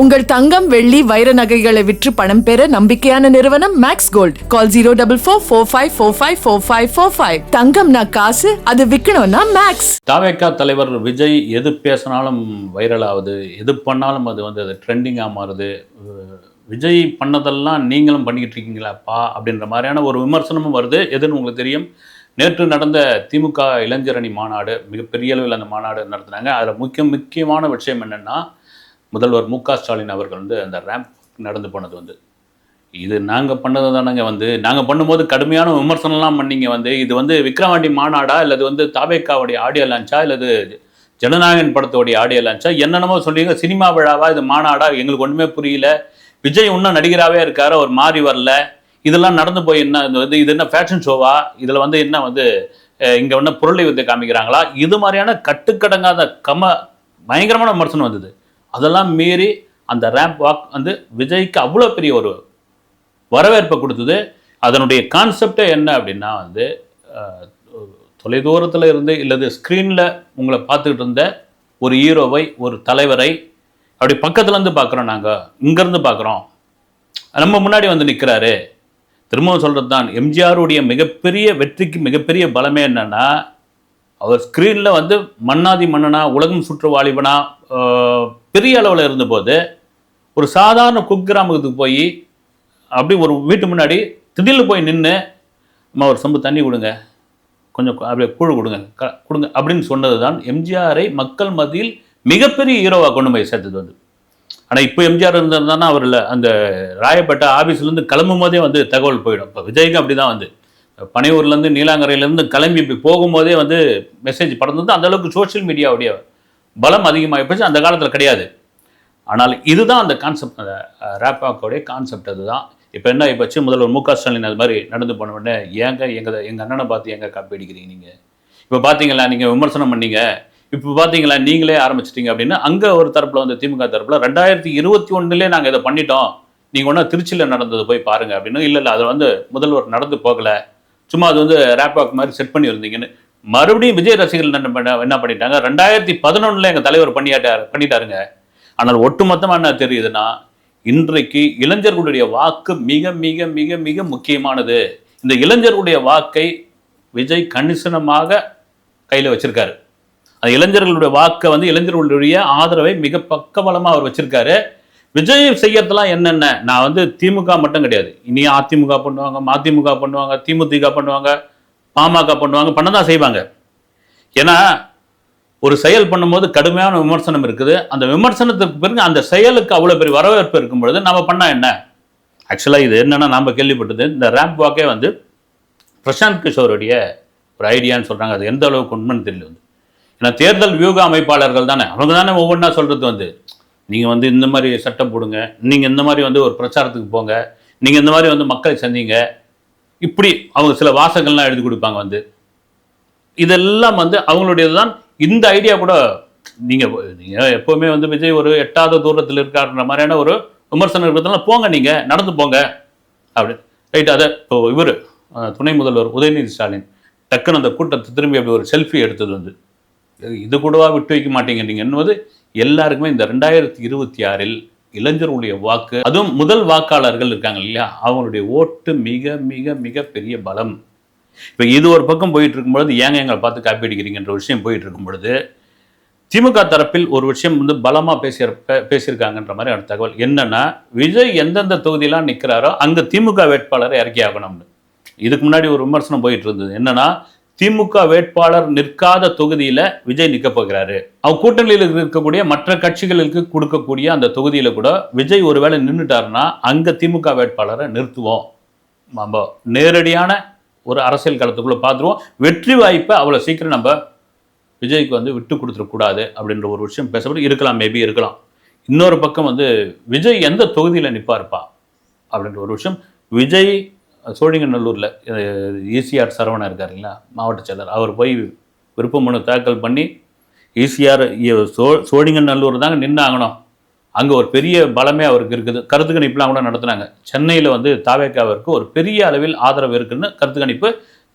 உங்கள் தங்கம் வெள்ளி வைர நகைகளை விற்று பணம் பெற நம்பிக்கையான நிறுவனம் Max Gold call zero double four four five four five four five four five தங்கம்னா காசு அது விற்கணும்னா மேக்ஸ் தாவேக்கா தலைவர் விஜய் எது பேசினாலும் வைரல் ஆகுது எது பண்ணாலும் அது வந்து அது ட்ரெண்டிங்காக மாறுது. விஜய் பண்ணதெல்லாம் நீங்களும் பண்ணிக்கிட்டு இருக்கீங்களாப்பா அப்படின்ற மாதிரியான ஒரு விமர்சனமும் வருது. எதுன்னு உங்களுக்கு தெரியும்? நேற்று நடந்த திமுக இளைஞரணி மாநாடு மிகப்பெரிய அளவில் அந்த மாநாடு நடத்தினாங்க. அதில் முக்கிய முக்கியமான விஷயம் என்னென்னா முதல்வர் மு க ஸ்டாலின் அவர்கள் வந்து அந்த ரேம்ப் நடந்து போனது வந்து. இது நாங்கள் பண்ணது தானங்க வந்து. நாங்கள் பண்ணும்போது கடுமையான விமர்சனம்லாம் பண்ணீங்க வந்து. இது வந்து விக்ரவாண்டி மாநாடா? இல்லது வந்து தாபேக்காவுடைய ஆடியோ லான்ச்சா? இல்லது ஜனநாயகன் படத்தோடைய ஆடியோ லான்ச்சா? என்னென்னமோ சொல்லிங்க சினிமா விழாவா? இது மாநாடா? எங்களுக்கு ஒன்றுமே புரியல. விஜய் இன்னும் நடிகராகவே இருக்கார். அவர் மாறி வரல. இதெல்லாம் நடந்து போய் என்ன இது வந்து இது என்ன ஃபேஷன் ஷோவா இதில் வந்து என்ன வந்து இங்கே ஒன்றும் பொருளை வந்து காமிக்கிறாங்களா? இது மாதிரியான கட்டுக்கடங்காத கம பயங்கரமான விமர்சனம் வந்தது. அதெல்லாம் மீறி அந்த ரேம்ப் வாக் வந்து விஜய்க்கு அவ்வளோ பெரிய ஒரு வரவேற்பை கொடுத்தது. அதனுடைய கான்செப்டே என்ன அப்படின்னா வந்து தொலைதூரத்தில் இருந்து இல்லது ஸ்க்ரீனில் உங்களை பார்த்துக்கிட்டு இருந்த ஒரு ஹீரோவை ஒரு தலைவரை அப்படி பக்கத்துலேருந்து பார்க்குறோம் நாங்கள் இங்கேருந்து பார்க்குறோம். நம்ம முன்னாடி வந்து நிற்கிறாரு. திரும்பவும் சொல்கிறது தான் எம்ஜிஆருடைய மிகப்பெரிய வெற்றிக்கு மிகப்பெரிய பலமே என்னென்னா அவர் ஸ்க்ரீனில் வந்து மன்னாதி மன்னனா உலகம் சுற்று வாலிபனா பெரிய அளவில் இருந்தபோது ஒரு சாதாரண குக்கிராமத்துக்கு போய் அப்படி ஒரு வீட்டு முன்னாடி திடீர்னு போய் நின்று அம்மா ஒரு சொம்பு தண்ணி கொடுங்க. கொஞ்சம் அப்படியே கூழ் கொடுங்க. க கொடுங்க. அப்படின்னு சொன்னது தான் எம்ஜிஆரை மக்கள் மத்தியில் மிகப்பெரிய ஹீரோவாக கொண்டு போய் சேர்த்தது வந்து ஆனால் இப்போ எம்ஜிஆர் இருந்திருந்தானா அவரில் அந்த ராயப்பேட்டை ஆஃபீஸ்லேருந்து கிளம்பும் போதே வந்து தகவல் போயிடும். இப்போ விஜய்க்கு அப்படி தான் வந்து. பனையூர்லேருந்து நீலாங்கரையிலேருந்து கிளம்பி இப்படி போகும்போதே வந்து மெசேஜ் பறந்தது. அந்த அளவுக்கு சோஷியல் மீடியாவுடைய பலம் அதிகமாகி போச்சு அந்த காலத்தில் கிடையாது. ஆனால் இதுதான் அந்த கான்செப்ட் அந்த ரேப்பாக்கோடைய கான்செப்ட் அதுதான். இப்போ என்ன இப்போ வச்சு முதல்வர் மு க ஸ்டாலின் அது மாதிரி நடந்து போன உடனே ஏங்க எங்கள் எங்கள் அண்ணனை பார்த்து ஏங்க காப்பி அடிக்கிறீங்க நீங்கள் இப்போ பார்த்தீங்களா நீங்கள் விமர்சனம் பண்ணீங்க. இப்போ பார்த்தீங்களா நீங்களே ஆரம்பிச்சிட்டீங்க அப்படின்னா அங்கே ஒரு தரப்பில் வந்து திமுக தரப்பில் ரெண்டாயிரத்தி இருபத்தி ஒன்றுலேயே நாங்கள் இதை பண்ணிட்டோம். நீங்கள் ஒன்றா திருச்சியில் நடந்தது போய் பாருங்க அப்படின்னு. இல்லை இல்லை அதை வந்து முதல்வர் நடந்து போகலை. சும்மா அது வந்து ரேப்பாக் மாதிரி செட் பண்ணி இருந்தீங்கன்னு மறுபடியும் விஜய் ரசிகர்கள் என்ன பண்ண என்ன பண்ணிட்டாங்க? ரெண்டாயிரத்தி பதினொன்றில் எங்கள் தலைவர் பண்ணியாட்டார் பண்ணிட்டாருங்க. ஆனால் ஒட்டுமொத்தமாக என்ன தெரியுதுன்னா இன்றைக்கு இளைஞர்களுடைய வாக்கு மிக மிக மிக மிக முக்கியமானது. இந்த இளைஞர்களுடைய வாக்கை விஜய் கணிசனமாக கையில் வச்சிருக்காரு. அந்த இளைஞர்களுடைய வாக்கை வந்து இளைஞர்களுடைய ஆதரவை மிக பக்கபலமாக அவர் வச்சிருக்காரு. விஜய் செய்யறதுலாம் என்னென்ன? நான் வந்து திமுக மட்டும் கிடையாது. இனி அதிமுக பண்ணுவாங்க மதிமுக பண்ணுவாங்க திமுக பண்ணுவாங்க. பாமக பண்ணுவாங்க பண்ண தான் செய்வாங்க. ஏன்னா ஒரு செயல் பண்ணும்போது கடுமையான விமர்சனம் இருக்குது. அந்த விமர்சனத்துக்கு பிறகு அந்த செயலுக்கு அவ்வளோ பெரிய வரவேற்பு இருக்கும் பொழுது நம்ம பண்ணால் என்ன? ஆக்சுவலாக இது என்னென்னா நாம் கேள்விப்பட்டது இந்த ரேம்ப் வாக்கே வந்து பிரசாந்த் கிஷோருடைய ஒரு ஐடியான்னு சொல்கிறாங்க அது எந்த அளவுக்கு உண்மைன்னு தெரியல வந்து. ஏன்னா தேர்தல் வியூக அமைப்பாளர்கள் தானே. அவங்க தானே ஒவ்வொன்றா சொல்கிறது வந்து நீங்கள் வந்து இந்த மாதிரி சட்டம் போடுங்க நீங்கள் இந்த மாதிரி வந்து ஒரு பிரச்சாரத்துக்கு போங்க நீங்கள் இந்த மாதிரி வந்து மக்களை சந்திங்க இப்படி அவங்க சில வாசகங்கள்லாம் எழுதி கொடுப்பாங்க வந்து. இதெல்லாம் வந்து அவங்களுடையது தான் இந்த ஐடியா கூட நீங்கள் நீங்கள் எப்போவுமே வந்து விஜய் ஒரு எட்டாவது தூரத்தில் இருக்காருன்ற மாதிரியான ஒரு விமர்சனம் இருக்கிறதுனால போங்க நீங்கள் நடந்து போங்க. அப்படி ரைட் அதை இப்போ இவர் துணை முதல்வர் உதயநிதி ஸ்டாலின் டக்குன்னு அந்த கூட்டத்தை திரும்பி அப்படி ஒரு செல்ஃபி எடுத்தது வந்து. இது கூடவா விட்டு வைக்க மாட்டேங்கிறீங்க நீங்கள் என்பது எல்லாருக்குமே இந்த ரெண்டாயிரத்தி இருபத்தி ஆறில் இளைஞர்களுடைய வாக்கு அதுவும் முதல் வாக்காளர்கள் இருக்காங்க இல்லையா? அவங்களுடைய ஓட்டு மிக மிக மிக பெரிய பலம். இப்போ இது ஒரு பக்கம் போயிட்டு இருக்கும்பொழுது ஏங்க எங்களை பார்த்து காப்பி அடிக்கிறீங்கன்ற விஷயம் போயிட்டு இருக்கும் பொழுது திமுக தரப்பில் ஒரு விஷயம் வந்து பலமாக பேசிய பேசியிருக்காங்கன்ற மாதிரி ஒரு தகவல். என்னன்னா விஜய் எந்தெந்த தொகுதியெலாம் நிற்கிறாரோ அங்கே திமுக வேட்பாளரை இறக்கி ஆகணும்னு இதுக்கு முன்னாடி ஒரு விமர்சனம் போயிட்டு இருந்தது என்னன்னா திமுக வேட்பாளர் நிற்காத தொகுதியில விஜய் நிற்க போகிறாரு. அவர் கூட்டணியில் இருக்கக்கூடிய மற்ற கட்சிகளுக்கு கொடுக்கக்கூடிய அந்த தொகுதியில கூட விஜய் ஒருவேளை நின்றுட்டாருன்னா அங்க திமுக வேட்பாளரை நிறுத்துவோம். நம்ம நேரடியான ஒரு அரசியல் களத்துக்குள்ள பார்த்துருவோம் வெற்றி வாய்ப்பை அவ்வளோ சீக்கிரம் நம்ம விஜய்க்கு வந்து விட்டு கொடுத்துடக்கூடாது அப்படின்ற ஒரு விஷயம் பேசப்பட்டு இருக்கலாம் மேபி இருக்கலாம். இன்னொரு பக்கம் வந்து விஜய் எந்த தொகுதியில் நிற்பாருப்பா அப்படின்ற ஒரு விஷயம் விஜய் சோழிங்கநல்லூரில் ஈசிஆர் சரவணன் இருக்கார் இல்லைங்களா மாவட்ட செயலர். அவர் போய் விருப்ப மனு தாக்கல் பண்ணி ஈசிஆர் சோ சோழிங்கநல்லூர் தாங்க நின்னாகணும். அங்கே ஒரு பெரிய பலமே அவருக்கு இருக்குது. கருத்து கணிப்புலாம் கூட நடத்துனாங்க. சென்னையில் வந்து தாவேக்காவிற்கு ஒரு பெரிய அளவில் ஆதரவு இருக்குன்னு கருத்து கணிப்பு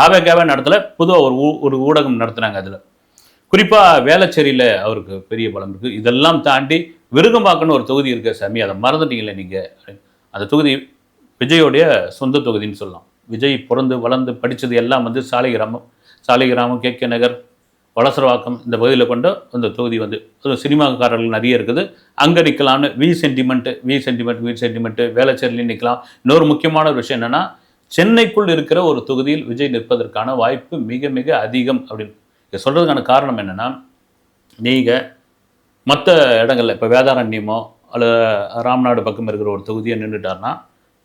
தாவேக்காவே நடத்தலை. பொதுவாக ஒரு ஊ- ஒரு ஊடகம் நடத்துனாங்க அதில். குறிப்பாக வேளச்சேரியில் அவருக்கு பெரிய பலம் இருக்குது இதெல்லாம் தாண்டி விருகம்பாக்கன்னு ஒரு தொகுதி இருக்க சாமி. அதை மறந்துட்டீங்களே நீங்கள் அந்த தொகுதி விஜயோடைய சொந்த தொகுதின்னு சொல்லலாம். விஜய் பிறந்து வளர்ந்து படித்தது எல்லாம் வந்து சாலை கிராமம் சாலை கிராமம் கே கே நகர் வளசரவாக்கம் இந்த பகுதியில் கொண்ட அந்த தொகுதி வந்து. அது சினிமாக்காரர்கள் நிறைய இருக்குது. அங்கே நிற்கலாம்னு V sentiment V sentiment V sentiment வேளச்சேரிலையும் நிற்கலாம் இன்னொரு முக்கியமான ஒரு விஷயம் என்னென்னா சென்னைக்குள் இருக்கிற ஒரு தொகுதியில் விஜய் நிற்பதற்கான வாய்ப்பு மிக மிக அதிகம் அப்படின்னு. இதை சொல்கிறதுக்கான காரணம் என்னென்னா நீங்கள் மற்ற இடங்கள்ல இப்போ வேதாரண்யமோ அல்லது ராம்நாடு பக்கம் இருக்கிற ஒரு தொகுதியை நின்றுட்டாருன்னா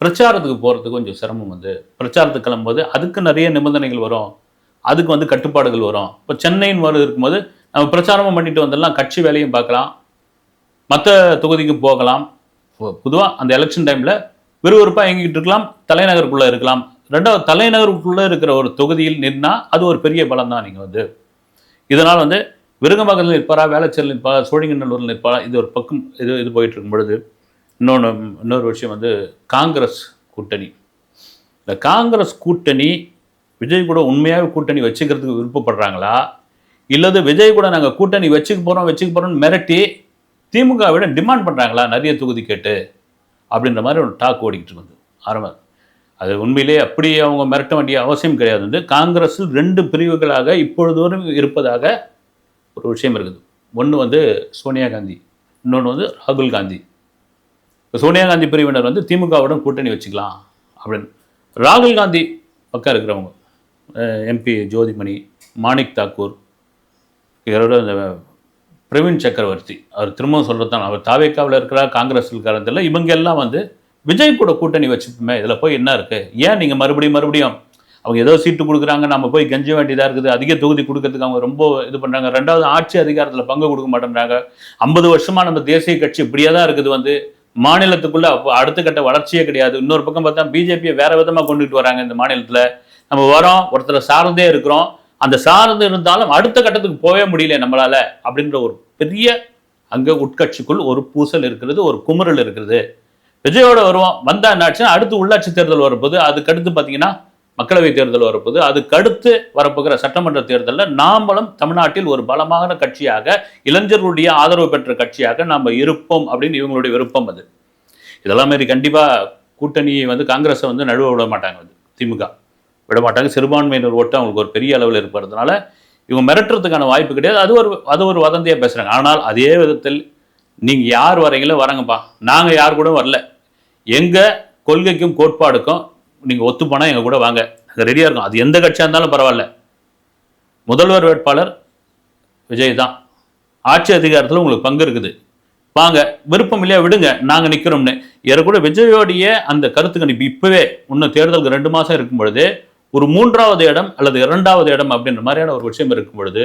பிரச்சாரத்துக்கு போகிறதுக்கு கொஞ்சம் சிரமம் வந்து பிரச்சாரத்துக்கு கிளம்பும்போது அதுக்கு நிறைய நிபந்தனைகள் வரும். அதுக்கு வந்து கட்டுப்பாடுகள் வரும். இப்போ சென்னைன்னு வர இருக்கும்போது நம்ம பிரச்சாரமும் பண்ணிட்டு வந்துடலாம் கட்சி வேலையும் பார்க்கலாம். மற்ற தொகுதிக்கு போகலாம். பொதுவாக அந்த எலெக்ஷன் டைமில் விறுவிறுப்பாக இயங்கிட்டு இருக்கலாம் தலைநகருக்குள்ளே இருக்கலாம். ரெண்டாவது தலைநகருக்குள்ளே இருக்கிற ஒரு தொகுதியில் நின்னா அது ஒரு பெரிய பலம் தான் நீங்கள் வந்து. இதனால் வந்து விருகம்பாக்கத்தில் நிற்பாரா வேளச்சேரியில் நிற்பாரா சோழிங்கநல்லூரில் நிற்பாரா இது ஒரு பக்கம் இது இது போயிட்டு இருக்கும் பொழுது இன்னொன்று இன்னொரு விஷயம் வந்து காங்கிரஸ் கூட்டணி. இந்த காங்கிரஸ் கூட்டணி விஜய் கூட உண்மையாகவே கூட்டணி வச்சுக்கிறதுக்கு விருப்பப்படுறாங்களா? இல்லது விஜய் கூட நாங்கள் கூட்டணி வச்சுக்க போகிறோம் வச்சுக்க போகிறோம்னு மிரட்டி திமுக விட டிமாண்ட் பண்ணுறாங்களா நிறைய தொகுதி கேட்டு அப்படின்ற மாதிரி ஒரு டாக் ஓடிக்கிட்டு இருந்தது. ஆரம்பம் அது உண்மையிலே அப்படியே அவங்க மிரட்ட வேண்டிய அவசியம் கிடையாது. வந்து காங்கிரஸில் ரெண்டு பிரிவுகளாக இப்பொழுதோறும் இருப்பதாக ஒரு விஷயம் இருக்குது. ஒன்று வந்து சோனியா காந்தி இன்னொன்று வந்து ராகுல் காந்தி. சோனியா காந்தி பிரிவினர் வந்து திமுகவுடன் கூட்டணி வச்சுக்கலாம் அப்படின்னு. ராகுல் காந்தி பக்கம் இருக்கிறவங்க எம்பி ஜோதிமணி மாணிக் தாக்கூர் இவரோட இந்த பிரவீன் சக்கரவர்த்தி அவர் திரும்பவும் சொல்கிறது தான் அவர் தாவேக்காவில் இருக்கிறா காங்கிரஸில் இருக்கிறதில்ல இவங்க எல்லாம் வந்து விஜய் கூட கூட்டணி வச்சுப்போமே இதில் போய் என்ன இருக்குது ஏன் நீங்கள் மறுபடியும் மறுபடியும் அவங்க ஏதோ சீட்டு கொடுக்குறாங்க நம்ம போய் கெஞ்ச வேண்டியதாக இருக்குது அதிக தொகுதி கொடுக்கறதுக்கு அவங்க ரொம்ப இது பண்ணுறாங்க ரெண்டாவது ஆட்சி அதிகாரத்தில் பங்கு கொடுக்க மாட்டேன்றாங்க ஐம்பது வருஷமாக நம்ம தேசிய கட்சி இப்படியே தான் இருக்குது வந்து மாநிலத்துக்குள்ள அப்போ அடுத்த கட்ட வளர்ச்சியே கிடையாது. இன்னொரு பக்கம் பார்த்தா பிஜேபியை வேற விதமாக கொண்டுகிட்டு வராங்க இந்த மாநிலத்தில். நம்ம வரோம் ஒருத்தரை சார்ந்தே இருக்கிறோம். அந்த சார்ந்து இருந்தாலும் அடுத்த கட்டத்துக்கு போகவே முடியல நம்மளால அப்படின்ற ஒரு பெரிய அங்கே உட்கட்சிக்குள் ஒரு பூசல் இருக்கிறது ஒரு குமுறல் இருக்கிறது. விஜயோட வருவோம் வந்தா என்னாச்சுன்னா அடுத்து உள்ளாட்சி தேர்தல் வரும்போது அதுக்கு அடுத்து பார்த்தீங்கன்னா மக்களவை தேர்தல் வரப்போகுது. அதுக்கு அடுத்து வரப்போகிற சட்டமன்ற தேர்தலில் நாமளும் தமிழ்நாட்டில் ஒரு பலமான கட்சியாக இளைஞர்களுடைய ஆதரவு பெற்ற கட்சியாக நாம் இருப்போம் அப்படின்னு இவங்களுடைய விருப்பம் அது. இதெல்லாம் மாரி கண்டிப்பாக கூட்டணியை வந்து காங்கிரஸை வந்து நழுவ விட மாட்டாங்க வந்து திமுக. விட மாட்டாங்க. சிறுபான்மையினர் ஓட்டு அவங்களுக்கு ஒரு பெரிய அளவில் இருப்பதுனால இவங்க மிரட்டுறதுக்கான வாய்ப்பு கிடையாது. அது ஒரு அது ஒரு வதந்தியாக பேசுகிறாங்க ஆனால் அதே விதத்தில் நீங்கள் யார் வரீங்களோ வரங்கப்பா நாங்கள் யார் கூட வரல. எங்கள் கொள்கைக்கும் கோட்பாடுக்கும் நீங்கள் ஒத்து போனால் எங்கள் கூட வாங்க. நாங்கள் ரெடியாக இருக்கோம். அது எந்த கட்சியாக இருந்தாலும் பரவாயில்ல. முதல்வர் வேட்பாளர் விஜய் தான். ஆட்சி அதிகாரத்தில் உங்களுக்கு பங்கு இருக்குது. வாங்க விருப்பம் இல்லையா விடுங்க நாங்கள் நிற்கிறோம்னு ஏறக்கூட விஜயோடைய அந்த கருத்து கணிப்பு இப்போவே இன்னும் தேர்தலுக்கு ரெண்டு மாதம் இருக்கும் பொழுது ஒரு மூன்றாவது இடம் அல்லது இரண்டாவது இடம் அப்படின்ற மாதிரியான ஒரு விஷயம் இருக்கும் பொழுது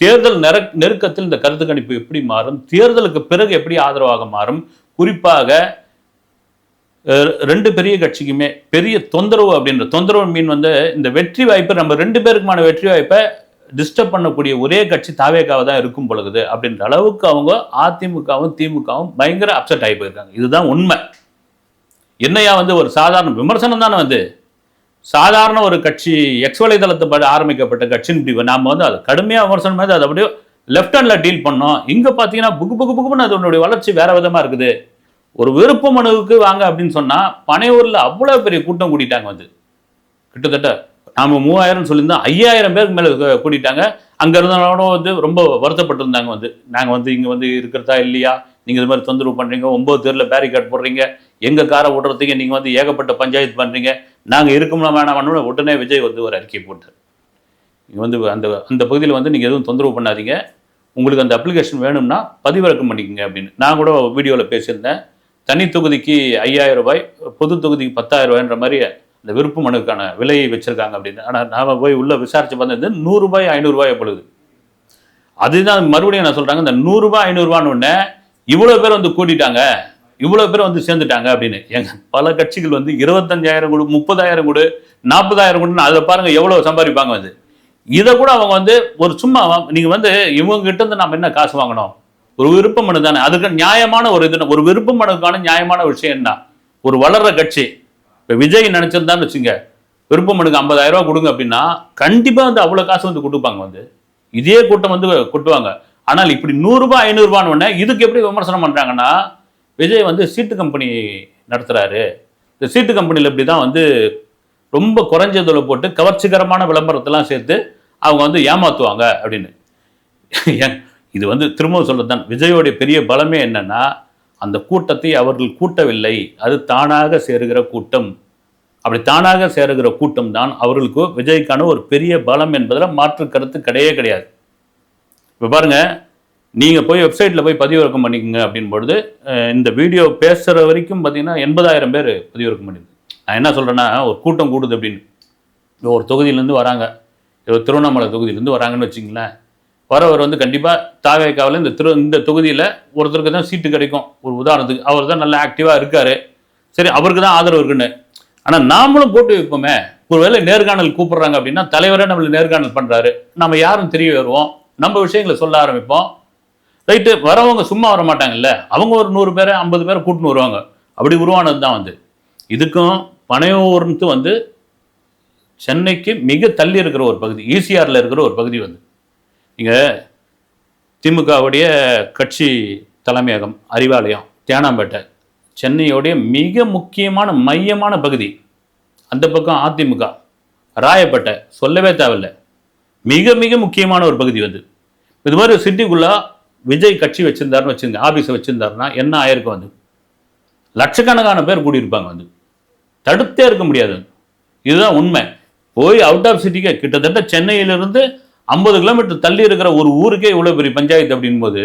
தேர்தல் நெர நெருக்கத்தில் இந்த கருத்து கணிப்பு எப்படி மாறும்? தேர்தலுக்கு பிறகு எப்படி ஆதரவாக மாறும்? குறிப்பாக ரெண்டு பெரிய கட்சிக்குமே பெரிய தொந்தரவு அப்படின்ற தொந்தரவு மீன் வந்து இந்த வெற்றி வாய்ப்பை நம்ம ரெண்டு பேருக்குமான வெற்றி வாய்ப்பை டிஸ்டர்ப் பண்ணக்கூடிய ஒரே கட்சி தாவேக்காவை தான் இருக்கும் பொழுது அப்படின்ற அளவுக்கு அவங்க அதிமுகவும் திமுகவும் பயங்கர அப்செட் ஆகி போயிருக்காங்க. இதுதான் உண்மை. என்னையா வந்து ஒரு சாதாரண விமர்சனம் தானே வந்து சாதாரண ஒரு கட்சி எக்ஸ் வலைதளத்தை படி ஆரம்பிக்கப்பட்ட கட்சின்னு இப்படி நாம வந்து அது கடுமையாக விமர்சனம் அது அதை அப்படியே லெஃப்ட் ஹேண்டில் டீல் பண்ணோம். இங்கே பார்த்தீங்கன்னா புக்கு புக்கு புக்குன்னு அதனுடைய வளர்ச்சி வேறு விதமாக இருக்குது. ஒரு விருப்ப மனுவுக்கு வாங்க அப்படின்னு சொன்னால் பனையூரில் அவ்வளோ பெரிய கூட்டம் கூட்டிட்டாங்க வந்து. கிட்டத்தட்ட நாம் மூவாயிரம் சொல்லியிருந்தோம் ஐயாயிரம் பேருக்கு மேலே கூட்டிட்டாங்க. அங்கே இருந்தவங்களும் வந்து ரொம்ப வருத்தப்பட்டிருந்தாங்க வந்து. நாங்கள் வந்து இங்கே வந்து இருக்கிறதா இல்லையா? நீங்கள் இது மாதிரி தொந்தரவு பண்ணுறீங்க ஒம்பது தெருவில் பேரிகார்ட் போடுறீங்க. எங்கள் காரை விடுறதுக்கு நீங்கள் வந்து ஏகப்பட்ட பஞ்சாயத்து பண்ணுறீங்க நாங்கள் இருக்கோம்னா வேணாம்னு உடனே விஜய் வந்து ஒரு அறிக்கை போட்டார். நீங்கள் வந்து அந்த அந்த பகுதியில் வந்து நீங்கள் எதுவும் தொந்தரவு பண்ணாதீங்க. உங்களுக்கு அந்த அப்ளிகேஷன் வேணும்னா பதிவிறக்கம் பண்ணிக்கங்க அப்படின்னு. நான் கூட வீடியோவில் பேசியிருந்தேன். தனி தொகுதிக்கு ஐயாயிரம் ரூபாய் பொது தொகுதிக்கு பத்தாயிரம் ரூபாய்ன்ற மாதிரி அந்த விருப்ப மனுக்கான விலையை வச்சுருக்காங்க அப்படின்னு. ஆனால் நாம் போய் உள்ளே விசாரித்து பார்த்தது நூறுரூபாய் ஐநூறுரூபாய் பொழுது அதுதான் மறுபடியும் நான் சொல்கிறாங்க இந்த நூறுரூபா ஐநூறுரூவான்னு உடனே இவ்வளோ பேர் வந்து கூட்டிட்டாங்க இவ்வளோ பேர் வந்து சேர்ந்துட்டாங்க அப்படின்னு. எங்க பல கட்சிகள் வந்து இருபத்தஞ்சாயிரம் கொடு முப்பதாயிரம் கொடு நாற்பதாயிரம் கொடுன்னு அதில் பாருங்கள் எவ்வளோ சம்பாதிப்பாங்க வந்து. இதை கூட அவங்க வந்து ஒரு சும்மா நீங்கள் வந்து இவங்க கிட்ட இருந்து நம்ம என்ன காசு வாங்கணும்? ஒரு விருப்ப மனு தானே? அதுக்கு நியாயமான ஒரு இது ஒரு விருப்ப மனுக்கான நியாயமான விஷயம் என்ன? ஒரு வளர்ற கட்சி. இப்போ விஜய் நினைச்சிருந்தான்னு வச்சுங்க விருப்ப மனுக்கு 50000 கொடுங்க அப்படின்னா கண்டிப்பாக வந்து அவ்வளோ காசு வந்து கொடுப்பாங்க வந்து. இதே கூட்டம் வந்து கொட்டுவாங்க. ஆனால் இப்படி நூறுரூபா ஐநூறுரூபான்னு உடனே இதுக்கு எப்படி விமர்சனம் பண்ணுறாங்கன்னா விஜய் வந்து சீட்டு கம்பெனி நடத்துகிறாரு இந்த சீட்டு கம்பெனியில் இப்படி தான் வந்து ரொம்ப குறைஞ்சதில் போட்டு கவர்ச்சிகரமான விளம்பரத்தெல்லாம் சேர்த்து அவங்க வந்து ஏமாற்றுவாங்க அப்படின்னு. ஏன், இது வந்து திரும்ப சொல்லத்தான் விஜயோடைய பெரிய பலமே என்னன்னா அந்த கூட்டத்தை அவர்கள் கூட்டவில்லை. அது தானாக சேருகிற கூட்டம். அப்படி தானாக சேருகிற கூட்டம் தான் அவர்களுக்கு விஜய்க்கான ஒரு பெரிய பலம் என்பதில் மாற்று கருத்து கிடையவே கிடையாது. இப்போ பாருங்க நீங்கள் போய் வெப்சைட்டில் போய் பதிவிறக்கம் பண்ணிக்கோங்க அப்படின் பொழுது இந்த வீடியோ பேசுகிற வரைக்கும் பார்த்தீங்கன்னா எண்பதாயிரம் பேர் பதிவிறக்கம் பண்ணிடுது நான் என்ன சொல்கிறேன்னா ஒரு கூட்டம் கூடுது அப்படின்னு. ஒரு தொகுதியிலேருந்து வராங்க. இப்போ திருவண்ணாமலை தொகுதியிலேருந்து வராங்கன்னு வச்சிங்களேன் வரவர் வந்து கண்டிப்பாக தாவேக்காவில் இந்த திரு இந்த தொகுதியில் ஒருத்தருக்கு தான் சீட்டு கிடைக்கும். ஒரு உதாரணத்துக்கு அவர் தான் நல்லா ஆக்டிவாக இருக்கார். சரி அவருக்கு தான் ஆதரவு இருக்குன்னு. ஆனால் நாமளும் போட்டு வைப்போமே. ஒருவேளை நேர்காணல் கூப்பிடுறாங்க அப்படின்னா தலைவரே நம்மளை நேர்காணல் பண்ணுறாரு நம்ம யாரும் தெரிய வருவோம். நம்ம விஷயங்களை சொல்ல ஆரம்பிப்போம். ரைட்டு வரவங்க சும்மா வர மாட்டாங்கல்ல. அவங்க ஒரு நூறு பேரை ஐம்பது பேரை கூட்டின்னு வருவாங்க. அப்படி உருவானது தான் வந்து. இதுக்கும் பனையூர்ன்ட்டு வந்து சென்னைக்கு மிக தள்ளி இருக்கிற ஒரு பகுதி ஈசிஆரில் இருக்கிற ஒரு பகுதி வந்து. இங்கே திமுகவுடைய கட்சி தலைமையகம் அறிவாலயம் தேனாம்பேட்டை சென்னையோடைய மிக முக்கியமான மையமான பகுதி. அந்த பக்கம் அதிமுக ராயப்பேட்டை சொல்லவே தேவையில்லை. மிக மிக முக்கியமான ஒரு பகுதி வந்து. இது மாதிரி சிட்டிக்குள்ளே விஜய் கட்சி வச்சுருந்தாருன்னு வச்சுருங்க ஆஃபீஸை வச்சுருந்தாருன்னா என்ன ஆயிருக்கும் வந்து? லட்சக்கணக்கான பேர் கூடியிருப்பாங்க வந்து. தடுத்தே இருக்க முடியாது. இதுதான் உண்மை. போய் அவுட் ஆஃப் சிட்டிக்கு கிட்டத்தட்ட சென்னையிலிருந்து ஐம்பது கிலோமீட்டர் தள்ளி இருக்கிற ஒரு ஊருக்கே இவ்வளோ பெரிய பஞ்சாயத்து அப்படின்போது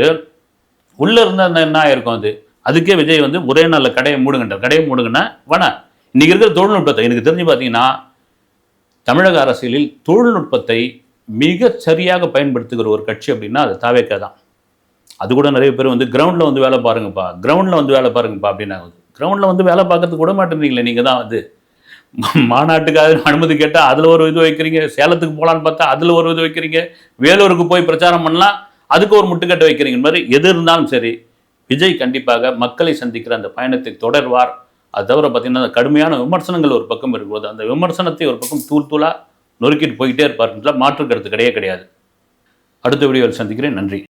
உள்ளே இருந்தால் என்ன ஆயிருக்கும் அது? அதுக்கே விஜய் வந்து ஒரே நாளில் கடையை மூடுங்கன்றார். கடையை மூடுங்கன்னா வேணா இன்றைக்கி இருக்கிற தொழில்நுட்பத்தை எனக்கு தெரிஞ்சு பார்த்தீங்கன்னா தமிழக அரசியலில் தொழில்நுட்பத்தை மிக சரியாக பயன்படுத்துகிற ஒரு கட்சி அப்படின்னா அது தாவேக்கா தான். அது கூட நிறைய பேர் வந்து கிரவுண்டில் வந்து வேலை பாருங்கப்பா கிரவுண்டில் வந்து வேலை பாருங்கப்பா அப்படின்னாங்க. கிரவுண்டில் வந்து வேலை பார்க்கறதுக்கு கூட மாட்டேன்றீங்களே நீங்கள் தான் அது. மாநாட்டுக்காக அனுமதி கேட்டால் அதில் ஒரு இது வைக்கிறீங்க. சேலத்துக்கு போகலான்னு பார்த்தா அதில் ஒரு இது வைக்கிறீங்க. வேலூருக்கு போய் பிரச்சாரம் பண்ணலாம். அதுக்கு ஒரு முட்டுக்கட்டை வைக்கிறீங்க. மாதிரி எது இருந்தாலும் சரி விஜய் கண்டிப்பாக மக்களை சந்திக்கிற அந்த பயணத்தை தொடர்வார். அது தவிர பார்த்தீங்கன்னா அந்த கடுமையான விமர்சனங்கள் ஒரு பக்கம் இருக்கும்போது அந்த விமர்சனத்தை ஒரு பக்கம் தூள் தூளாக நொறுக்கிட்டு போய்கிட்டே இருப்பார்ன்றதுல மாற்று கருத்து கிடையவே கிடையாது. அடுத்த வீடியோவில் சந்திக்கிறேன். நன்றி.